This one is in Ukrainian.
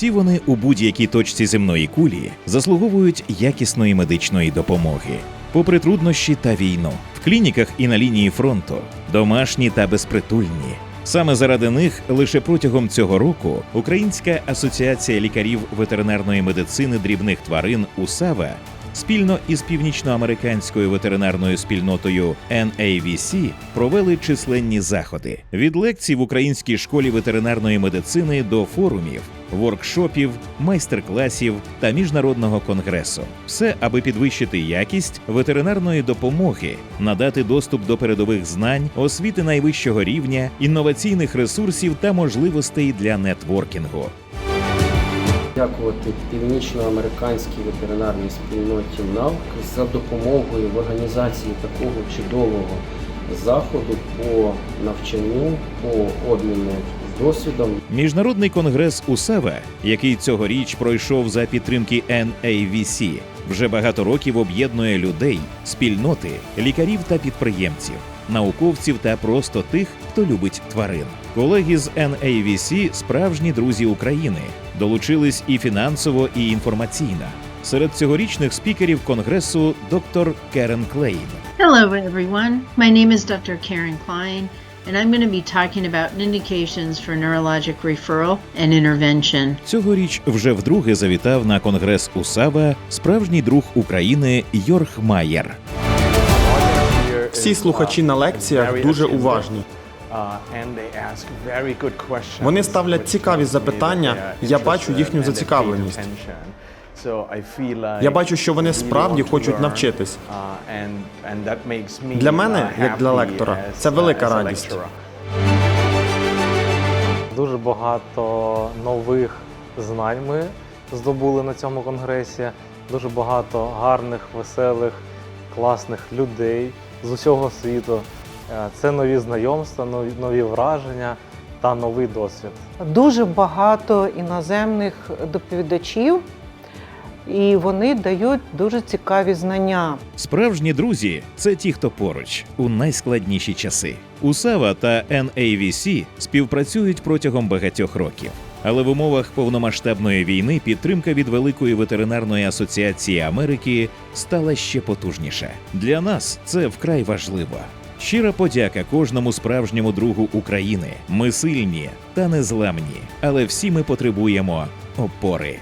Всі вони у будь-якій точці земної кулі заслуговують якісної медичної допомоги. Попри труднощі та війну, в клініках і на лінії фронту, домашні та безпритульні. Саме заради них лише протягом цього року Українська асоціація лікарів ветеринарної медицини дрібних тварин УСАВА спільно із північноамериканською ветеринарною спільнотою NAVC провели численні заходи від лекцій в українській школі ветеринарної медицини до форумів, воркшопів, майстер-класів та міжнародного конгресу. Все, аби підвищити якість ветеринарної допомоги, надати доступ до передових знань, освіти найвищого рівня, інноваційних ресурсів та можливостей для нетворкінгу. Дякувати північноамериканській ветеринарній спільноті НАВК за допомогою в організації такого чудового заходу по навчанню, по обміну досвідом. Міжнародний конгрес УСАВА, який цьогоріч пройшов за підтримки NAVC, вже багато років об'єднує людей, спільноти, лікарів та підприємців, науковців та просто тих, хто любить тварин. Колеги з NAVC – справжні друзі України, долучились і фінансово, і інформаційно. Серед цьогорічних спікерів конгресу доктор Керен Клейн. Hello, everyone. My name is Dr. Karen Klein, and I'm going to be talking about indications for neurologic referral and intervention. Цьогоріч вже вдруге завітав на конгрес УСАВА справжній друг України Йорг Майєр. Всі слухачі на лекціях дуже уважні. Вони ставлять цікаві запитання. Я бачу їхню зацікавленість. Я бачу, що вони справді хочуть навчитись. Для мене, як для лектора, це велика радість. Дуже багато нових знань ми здобули на цьому конгресі. Дуже багато гарних, веселих, класних людей з усього світу. Е, Це нові знайомства, нові, нові враження та новий досвід. дуже багато іноземних доповідачів, і вони дають дуже цікаві знання. Справжні друзі це ті, хто поруч у найскладніші часи. УСАВА та NAVC співпрацюють протягом багатьох років. Але в умовах повномасштабної війни підтримка від Великої ветеринарної асоціації Америки стала ще потужніша. Для нас це вкрай важливо. Щира подяка кожному справжньому другу України. Ми сильні та незламні, але всі ми потребуємо опори.